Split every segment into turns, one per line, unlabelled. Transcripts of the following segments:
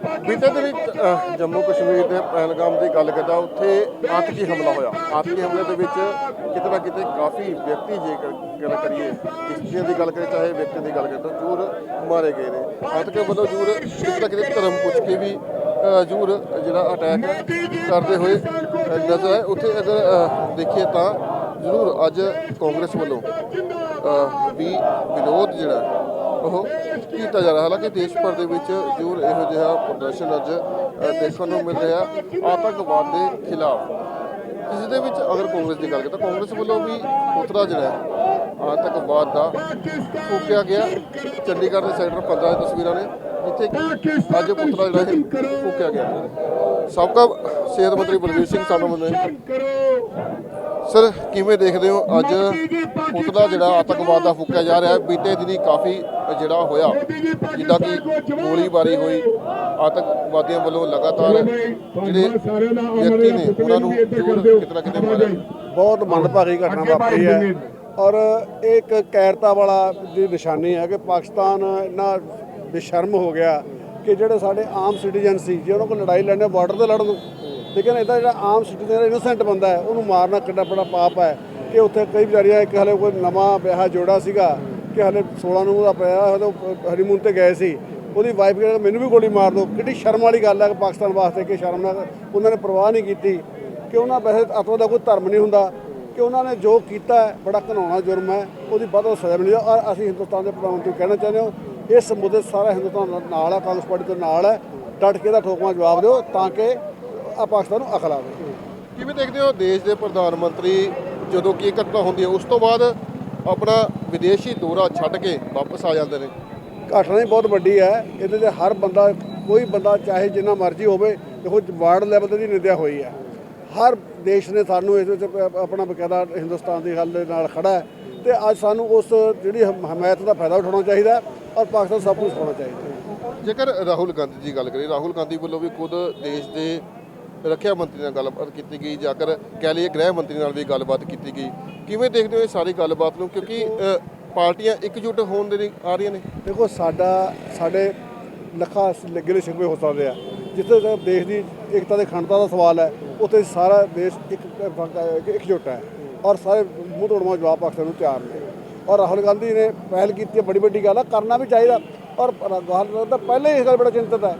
ਬੀਤੇ ਦਿਨੀ ਅਹ, ਜੰਮੂ ਕਸ਼ਮੀਰ ਦੇ ਪਹਿਲਗਾਮ ਦੀ ਗੱਲ ਕਰਦਾ ਉੱਥੇ ਆਤਕੀ ਹਮਲਾ ਹੋਇਆ। ਆਤਕੀ ਹਮਲੇ ਦੇ ਵਿੱਚ ਕਿਤੇ ਨਾ ਕਿਤੇ ਕਾਫੀ ਵਿਅਕਤੀ ਜੇ ਗੱਲ ਕਰੀਏ ਇਸਤਰੀਆਂ ਦੀ ਗੱਲ ਕਰੀਏ ਚਾਹੇ ਵਿਅਕਤੀ ਦੀ ਗੱਲ ਕਰੀਏ ਤਾਂ ਜੂਰ ਮਾਰੇ ਗਏ ਨੇ। ਆਤਕੀ ਵੱਲੋਂ ਜੂਰ ਕਿਤੇ ਨਾ ਕਿਤੇ ਧਰਮ ਪੁੱਛ ਕੇ ਵੀ ਅਹ, ਜੂਰ ਜਿਹੜਾ ਅਟੈਕ ਕਰਦੇ ਹੋਏ ਨਜ਼ਰ ਆਏ। ਉੱਥੇ ਅਗਰ ਦੇਖੀਏ ਤਾਂ ਜ਼ਰੂਰ ਅੱਜ ਕਾਂਗਰਸ ਵੱਲੋਂ ਵੀ ਵਿਰੋਧ ਜਿਹੜਾ ਉਹ ਕੀਤਾ ਜਾ ਰਿਹਾ। ਹਾਲਾਂਕਿ ਦੇਸ਼ ਭਰ ਦੇ ਵਿੱਚ ਜ਼ਰੂਰ ਇਹੋ ਜਿਹਾ ਪ੍ਰਦਰਸ਼ਨ ਅੱਜ ਦੇਖਣ ਨੂੰ ਮਿਲ ਰਿਹਾ ਆਤੰਕਵਾਦ ਦੇ ਖਿਲਾਫ। ਇਸ ਦੇ ਵਿੱਚ ਅਗਰ ਕਾਂਗਰਸ ਦੀ ਗੱਲ ਕਰੀਏ ਤਾਂ ਕਾਂਗਰਸ ਵੱਲੋਂ ਵੀ ਪੁਤਲਾ ਜਿਹੜਾ ਆਤੰਕਵਾਦ ਦਾ ਫੂਕਿਆ ਗਿਆ। ਚੰਡੀਗੜ੍ਹ ਦੇ ਸੈਕਟਰ 15 ਦੀ ਤਸਵੀਰਾਂ ਨੇ, ਜਿੱਥੇ ਕਿ ਅੱਜ ਪੁਤਲਾ ਜਿਹੜਾ ਹੈ ਫੂਕਿਆ ਗਿਆ। ਸਾਬਕਾ ਸਿਹਤ ਮੰਤਰੀ ਬਲਵੀਰ ਸਿੰਘ, ਸਾਨੂੰ ਨੇ ਸਰ ਕਿਵੇਂ ਦੇਖਦੇ ਹੋ ਅੱਜ ਪੁਤਲਾ ਜਿਹੜਾ ਆਤੰਕਵਾਦ ਦਾ ਫੂਕਿਆ ਜਾ ਰਿਹਾ ਹੈ ਬੀਤੇ ਦਿਨੀ ਕਾਫੀ ਜਿਹੜਾ ਹੋਇਆ ਜਿੱਦਾਂ ਕਿ ਗੋਲੀਬਾਰੀ ਹੋਈ ਆਤੰਕਵਾਦੀਆਂ ਵੱਲੋਂ ਲਗਾਤਾਰ ਜਿਹੜੇ ਵਿਅਕਤੀ ਨੇ ਉਹਨਾਂ ਨੂੰ ਜ਼ਰੂਰ ਕਿਤੇ ਨਾ ਕਿਤੇ ਮਾਰਿਆ
ਬਹੁਤ ਮੰਦਭਾਗੀ ਘਟਨਾ ਵਾਪਰੀ ਹੈ। ਔਰ ਇਹ ਇੱਕ ਕੈਰਤਾ ਵਾਲਾ ਦੀ ਨਿਸ਼ਾਨੀ ਹੈ ਕਿ ਪਾਕਿਸਤਾਨ ਇੰਨਾ ਬੇਸ਼ਰਮ ਹੋ ਗਿਆ ਕਿ ਜਿਹੜੇ ਸਾਡੇ ਆਮ ਸਿਟੀਜ਼ਨ ਸੀ ਜੇ ਉਹਨਾਂ ਕੋਲ ਲੜਾਈ ਲੜਨੇ ਬਾਰਡਰ ਤੇ ਲੜਨ ਲੇਕਿਨ ਇਹਦਾ ਜਿਹੜਾ ਆਮ ਸਿਟੀਜ਼ਨ ਇਨੋਸੈਂਟ ਬੰਦਾ ਹੈ, ਉਹਨੂੰ ਮਾਰਨਾ ਕਿੰਨਾ ਬੜਾ ਪਾਪ ਹੈ ਕਿ ਉੱਥੇ ਕਈ ਵਿਚਾਰੀਆਂ, ਇੱਕ ਹਲੇ ਕੋਈ ਨਵਾਂ ਵਿਆਹ ਜੋੜਾ ਸੀਗਾ ਕਿ ਹਲੇ 16 ਨੂੰ ਉਹਦਾ ਪਿਆ ਹਲੇ ਹਨੀਮੂਨ ਤੇ ਗਏ ਸੀ। ਉਹਦੀ ਵਾਈਫ ਕਹਿੰਦਾ, ਮੈਨੂੰ ਵੀ ਗੋਲੀ ਮਾਰ ਦਿਓ। ਕਿੱਡੀ ਸ਼ਰਮ ਵਾਲੀ ਗੱਲ ਹੈ ਕਿ ਪਾਕਿਸਤਾਨ ਵਾਸਤੇ ਕਿ ਸ਼ਰਮ ਨਾਲ ਉਹਨਾਂ ਨੇ ਪਰਵਾਹ ਨਹੀਂ ਕੀਤੀ ਕਿ ਉਹਨਾਂ ਵੈਸੇ ਅਤਵਾ ਦਾ ਕੋਈ ਧਰਮ ਨਹੀਂ ਹੁੰਦਾ, ਕਿ ਉਹਨਾਂ ਨੇ ਜੋ ਕੀਤਾ ਬੜਾ ਘਿਨਾਉਣਾ ਜੁਰਮ ਹੈ, ਉਹਦੀ ਵੱਧ ਤੋਂ ਸਜ਼ਾ ਮਿਲੀ ਔਰ ਅਸੀਂ ਹਿੰਦੁਸਤਾਨ ਦੇ ਪ੍ਰਧਾਨ ਮੰਤਰੀ ਕਹਿਣਾ ਚਾਹੁੰਦੇ ਹਾਂ, ਇਸ ਮੁੱਦੇ ਸਾਰਾ ਹਿੰਦੁਸਤਾਨ ਨਾਲ- ਨਾਲ ਹੈ, ਕਾਂਗਰਸ ਪਾਰਟੀ ਦੇ ਨਾਲ ਹੈ। ਡਟ ਕੇ ਦਾ ਠੋਕਵਾਂ ਜਵਾਬ ਦਿਓ ਤਾਂ ਕਿ ਆ ਪਾਕਿਸਤਾਨ ਨੂੰ ਅਕਲ ਆਵੇ।
ਕਿਵੇਂ ਦੇਖਦੇ ਹੋ ਦੇਸ਼ ਦੇ ਪ੍ਰਧਾਨ ਮੰਤਰੀ ਜਦੋਂ ਕੀ ਘਟਨਾ ਹੁੰਦੀ ਹੈ ਉਸ ਤੋਂ ਬਾਅਦ ਆਪਣਾ ਵਿਦੇਸ਼ੀ ਦੌਰਾ ਛੱਡ ਕੇ ਵਾਪਸ ਆ ਜਾਂਦੇ ਨੇ?
ਘਟਨਾ ਹੀ ਬਹੁਤ ਵੱਡੀ ਹੈ। ਇਹਦੇ 'ਤੇ ਹਰ ਬੰਦਾ ਕੋਈ ਬੰਦਾ ਚਾਹੇ ਜਿੰਨਾ ਮਰਜ਼ੀ ਹੋਵੇ ਦੇਖੋ ਵਾਰਡ ਲੈਵਲ ਤੇ ਦੀ ਨਿੰਦਿਆ ਹੋਈ ਹੈ। ਹਰ ਦੇਸ਼ ਨੇ ਸਾਨੂੰ ਇਸ ਵਿੱਚ ਆਪਣਾ ਬਕਾਇਦਾ ਹਿੰਦੁਸਤਾਨ ਦੀ ਦੇ ਨਾਲ ਖੜਾ ਹੈ ਤੇ ਅੱਜ ਸਾਨੂੰ ਉਸ ਜਿਹੜੀ ਹਮ- ਹਮਾਇਤ ਦਾ ਫਾਇਦਾ ਉਠਾਉਣਾ ਚਾਹੀਦਾ ਔਰ ਪਾਕਿਸਤਾਨ ਸਭ ਕੁਝ ਹੋਣਾ ਚਾਹੀਦਾ
ਜੇਕਰ ਰਾਹੁਲ ਗਾਂਧੀ ਦੀ ਗੱਲ ਕਰੀਏ ਰਾਹੁਲ ਗਾਂਧੀ ਵੱਲੋਂ ਵੀ ਖੁਦ ਦੇਸ਼ ਦੇ ਰੱਖਿਆ ਮੰਤਰੀ ਨਾਲ ਗੱਲਬਾਤ ਕੀਤੀ ਗਈ ਜਾਂ ਜੇਕਰ ਕਹਿ ਲਈਏ ਗ੍ਰਹਿ ਮੰਤਰੀ ਨਾਲ ਵੀ ਗੱਲਬਾਤ ਕੀਤੀ ਗਈ, ਕਿਵੇਂ ਦੇਖਦੇ ਹੋ ਇਹ ਸਾਰੀ ਗੱਲਬਾਤ ਨੂੰ? ਕਿਉਂਕਿ ਪਾਰਟੀਆਂ ਇਕਜੁੱਟ ਹੋਣ ਦੇ ਲਈ ਆ ਰਹੀਆਂ ਨੇ।
ਦੇਖੋ, ਸਾਡਾ, ਸਾਡੇ ਲੱਖਾਂ ਗਿਲੇ ਸ਼ਿਕਵੇ ਹੋ ਸਕਦੇ ਆ। ਜਿੱਥੇ ਦੇਸ਼ ਦੀ ਏਕਤਾ ਦੇ ਅਖੰਡਤਾ ਦਾ ਸਵਾਲ ਹੈ, ਉੱਥੇ ਸਾਰਾ ਦੇਸ਼ ਇੱਕ ਇਕਜੁੱਟ ਹੈ ਔਰ ਸਾਰੇ ਮੂੰਹ ਤੋੜਵਾ ਜਵਾਬ ਪਾਕਿਸਤਾਨ ਨੂੰ ਤਿਆਰ ਨੇ। ਔਰ ਰਾਹੁਲ ਗਾਂਧੀ ਨੇ ਪਹਿਲ ਕੀਤੀ ਹੈ, ਬੜੀ ਵੱਡੀ ਗੱਲ ਆ, ਕਰਨਾ ਵੀ ਚਾਹੀਦਾ। ਔਰ ਰਾਹੁਲ ਤਾਂ ਪਹਿਲਾਂ ਹੀ ਇਸ ਗੱਲ ਬੜਾ ਚਿੰਤਤ ਹੈ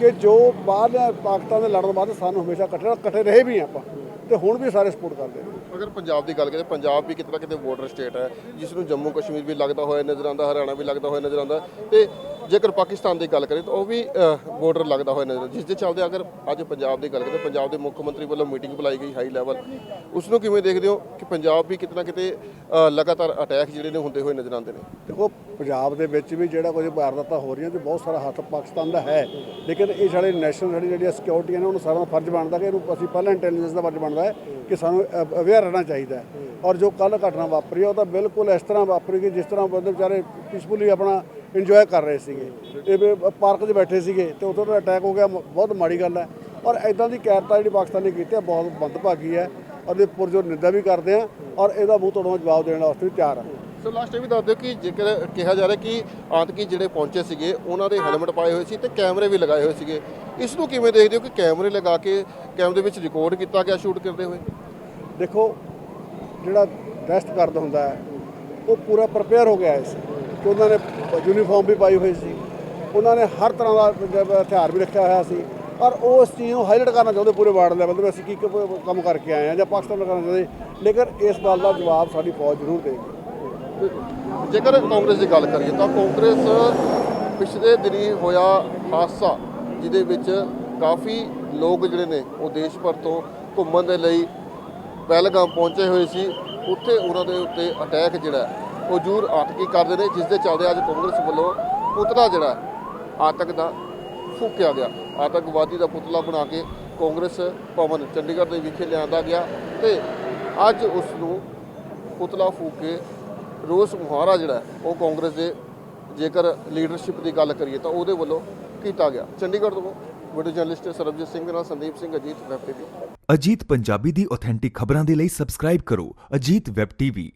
ਕਿ ਜੋ ਬਾਹਰ ਪਾਕਿਸਤਾਨ ਦੇ ਲੜਨ ਵਾਸਤੇ ਸਾਨੂੰ ਹਮੇਸ਼ਾ ਇਕੱਠੇ ਇਕੱਠੇ ਰਹੇ ਵੀ ਆਪਾਂ ਤੇ ਹੁਣ ਵੀ ਸਾਰੇ ਸਪੋਰਟ ਕਰਦੇ ਨੇ।
ਅਗਰ ਪੰਜਾਬ ਦੀ ਗੱਲ ਕਰੀਏ, ਪੰਜਾਬ ਵੀ ਕਿਤੇ ਨਾ ਕਿਤੇ ਬਾਰਡਰ ਸਟੇਟ ਹੈ, ਜਿਸ ਨੂੰ ਜੰਮੂ ਕਸ਼ਮੀਰ ਵੀ ਲੱਗਦਾ ਹੋਇਆ ਨਜ਼ਰ ਆਉਂਦਾ, ਹਰਿਆਣਾ ਵੀ ਲੱਗਦਾ ਹੋਇਆ ਨਜ਼ਰ ਆਉਂਦਾ, ਤੇ ਜੇਕਰ ਪਾਕਿਸਤਾਨ ਦੀ ਗੱਲ ਕਰੀਏ ਤਾਂ ਉਹ ਵੀ ਬਾਰਡਰ ਲੱਗਦਾ ਹੋਇਆ ਨਜ਼ਰ ਜਿਸ ਦੇ ਚੱਲਦੇ ਅਗਰ ਅੱਜ ਪੰਜਾਬ ਦੀ ਗੱਲ ਕਰੀਏ ਪੰਜਾਬ ਦੇ ਮੁੱਖ ਮੰਤਰੀ ਵੱਲੋਂ ਮੀਟਿੰਗ ਬੁਲਾਈ ਗਈ ਹਾਈ ਲੈਵਲ ਉਸ ਨੂੰ ਕਿਵੇਂ ਦੇਖਦੇ ਹੋ ਕਿ ਪੰਜਾਬ ਵੀ ਕਿਤੇ ਨਾ ਕਿਤੇ ਲਗਾਤਾਰ ਅਟੈਕ ਜਿਹੜੇ ਨੇ ਹੁੰਦੇ ਹੋਏ ਨਜ਼ਰ ਆਉਂਦੇ ਨੇ?
ਦੇਖੋ, ਪੰਜਾਬ ਦੇ ਵਿੱਚ ਵੀ ਜਿਹੜਾ ਕੁਝ ਵਾਰਦਾਤਾਂ ਹੋ ਰਹੀਆਂ ਤੇ ਬਹੁਤ ਸਾਰਾ ਹੱਥ ਪਾਕਿਸਤਾਨ ਦਾ ਹੈ, ਲੇਕਿਨ ਇਹ ਸਾਡੇ ਨੈਸ਼ਨਲ ਸਾਡੀ ਜਿਹੜੀਆਂ ਸਿਕਿਉਰਿਟੀਆਂ ਨੇ, ਉਹਨੂੰ ਸਾਰਾ ਦਾ ਫਰਜ਼ ਬਣਦਾ ਕਿ ਇਹਨੂੰ ਅਸੀਂ ਪਹਿਲਾਂ ਇੰਟੈਲੀਜੈਂਸ ਦਾ ਫਰਜ਼ ਬਣਦਾ ਹੈ ਕਿ ਸਾਨੂੰ ਅਵੇਅਰ ਰਹਿਣਾ ਚਾਹੀਦਾ ਔਰ ਜੋ ਕੱਲ ਘਟਨਾ ਵਾਪਰੀ ਹੈ ਉਹ ਤਾਂ ਬਿਲਕੁਲ ਇਸ ਤਰ੍ਹਾਂ ਵਾਪਰੀ ਕਿ ਜਿਸ ਤਰ੍ਹਾਂ ਬੰਦੇ ਵਿਚਾਰੇ ਪੀਸਫੁਲੀ ਆਪਣਾ ਇੰਜੋਏ ਕਰ ਰਹੇ ਸੀਗੇ। ਇਹ ਪਾਰਕ 'ਚ ਬੈਠੇ ਸੀਗੇ ਤੇ ਉੱਥੋਂ ਦਾ ਅਟੈਕ ਹੋ ਗਿਆ ਬਹੁਤ ਮਾੜੀ ਗੱਲ ਹੈ। ਔਰ ਐਦਾਂ ਦੀ ਕੈਰਤਾ ਜਿਹੜੀ ਪਾਕਿਸਤਾਨ ਨੇ ਕੀਤੀ ਹੈ ਬਹੁਤ ਮੰਦਭਾਗੀ ਹੈ। ਔਰ ਇਹ ਪੁਰਜੋਰ ਨਿੰਦਾ ਵੀ ਕਰਦੇ ਆ, ਔਰ ਇਹਦਾ ਮੂੰਹ ਤੋੜੋਂ ਜਵਾਬ ਦੇਣ ਵਾਸਤੇ ਵੀ ਤਿਆਰ ਆ।
ਸੋ ਲਾਸਟ ਟਾਈਮ ਵੀ ਦੱਸ ਦਿਓ ਕਿ ਜੇਕਰ ਕਿਹਾ ਜਾ ਰਿਹਾ ਕਿ ਆਤਕੀ ਜਿਹੜੇ ਪਹੁੰਚੇ ਸੀਗੇ, ਉਹਨਾਂ ਦੇ ਹੈਲਮਟ ਪਾਏ ਹੋਏ ਸੀ ਤੇ ਕੈਮਰੇ ਵੀ ਲਗਾਏ ਹੋਏ ਸੀਗੇ। ਇਸ ਨੂੰ ਕਿਵੇਂ ਦੇਖਦੇ ਹੋ ਕਿ ਕੈਮਰੇ ਲਗਾ ਕੇ ਕੈਮਰੇ ਵਿੱਚ ਰਿਕਾਰਡ ਕੀਤਾ ਗਿਆ ਸ਼ੂਟ ਕਰਦੇ ਹੋਏ?
ਦੇਖੋ, ਜਿਹੜਾ ਟੈਸਟ ਕਰਦਾ ਹੁੰਦਾ ਹੈ, ਉਹ ਪੂਰਾ ਪ੍ਰਪੇਅਰ ਹੋ ਗਿਆ ਹੈ ਸੀ ਕਿ ਉਹਨਾਂ ਨੇ ਯੂਨੀਫਾਰਮ ਵੀ ਪਾਈ ਹੋਈ ਸੀ। ਉਹਨਾਂ ਨੇ ਹਰ ਤਰ੍ਹਾਂ ਦਾ ਹਥਿਆਰ ਵੀ ਰੱਖਿਆ ਹੋਇਆ ਸੀ। ਔਰ ਉਹ ਇਸ ਚੀਜ਼ ਨੂੰ ਹਾਈਲਾਈਟ ਕਰਨਾ ਚਾਹੁੰਦੇ ਪੂਰੇ ਵਾਰਡ ਲੈਵਲ ਤੇ ਵੀ ਅਸੀਂ ਕੀ ਕ- ਕੰਮ ਕਰਕੇ ਆਏ ਆ ਜਾਂ ਪਾਕਿਸਤਾਨ ਨੂੰ ਕਰਨਾ ਚਾਹੁੰਦੇ। ਲੇਕਿਨ ਇਸ ਗੱਲ ਦਾ ਜਵਾਬ ਸਾਡੀ ਫੌਜ ਜ਼ਰੂਰ ਦੇਗੀ
ਜੇਕਰ ਕਾਂਗਰਸ ਦੀ ਗੱਲ ਕਰੀਏ ਤਾਂ ਕਾਂਗਰਸ ਪਿਛਲੇ ਦਿਨੀ ਹੋਇਆ ਹਾਦਸਾ, ਜਿਹਦੇ ਵਿੱਚ ਕਾਫੀ ਲੋਕ ਜਿਹੜੇ ਨੇ ਉਹ ਦੇਸ਼ ਭਰ ਤੋਂ ਘੁੰਮਣ ਦੇ ਲਈ ਪਹਿਲਗਾਮ ਪਹੁੰਚੇ ਹੋਏ ਸੀ ਉੱਥੇ ਉਹਨਾਂ ਦੇ ਉੱਤੇ ਅਟੈਕ ਜਿਹੜਾ ਉਹ ਜ਼ਰੂਰ ਆਤਕੀ ਕਰਦੇ ਨੇ ਜਿਸ ਦੇ ਚੱਲਦੇ ਅੱਜ ਕਾਂਗਰਸ ਵੱਲੋਂ ਪੁਤਲਾ ਜਿਹੜਾ ਹੈ, ਆਤੰਕ ਦਾ ਫੂਕਿਆ ਗਿਆ। ਆਤੰਕਵਾਦੀ ਦਾ ਪੁਤਲਾ ਬਣਾ ਕੇ ਕਾਂਗਰਸ ਭਵਨ ਚੰਡੀਗੜ੍ਹ ਦੇ ਵਿਖੇ ਲਿਆਂਦਾ ਗਿਆ ਤੇ ਅੱਜ ਉਸ ਨੂੰ ਪੁਤਲਾ ਫੂਕ ਕੇ ਰੋਸ ਮੁਹਾਰਾ ਜਿਹੜਾ ਉਹ ਕਾਂਗਰਸ ਦੇ ਜੇਕਰ ਲੀਡਰਸ਼ਿਪ ਦੀ ਗੱਲ ਕਰੀਏ ਤਾਂ ਉਹਦੇ ਵੱਲੋਂ ਕੀਤਾ ਗਿਆ। ਚੰਡੀਗੜ੍ਹ ਤੋਂ ਵੀਡੀਓ ਜਰਨਲਿਸਟ ਸਰਬਜੀਤ ਸਿੰਘ ਦੇ ਨਾਲ ਸੰਦੀਪ ਸਿੰਘ ਅਜੀਤ ਵੈਬ ਟੀਵੀ।
ਅਜੀਤ ਪੰਜਾਬੀ ਦੀ ਆਥੈਂਟਿਕ ਖਬਰਾਂ ਦੇ ਲਈ ਸਬਸਕ੍ਰਾਈਬ ਕਰੋ। Ajit web TV.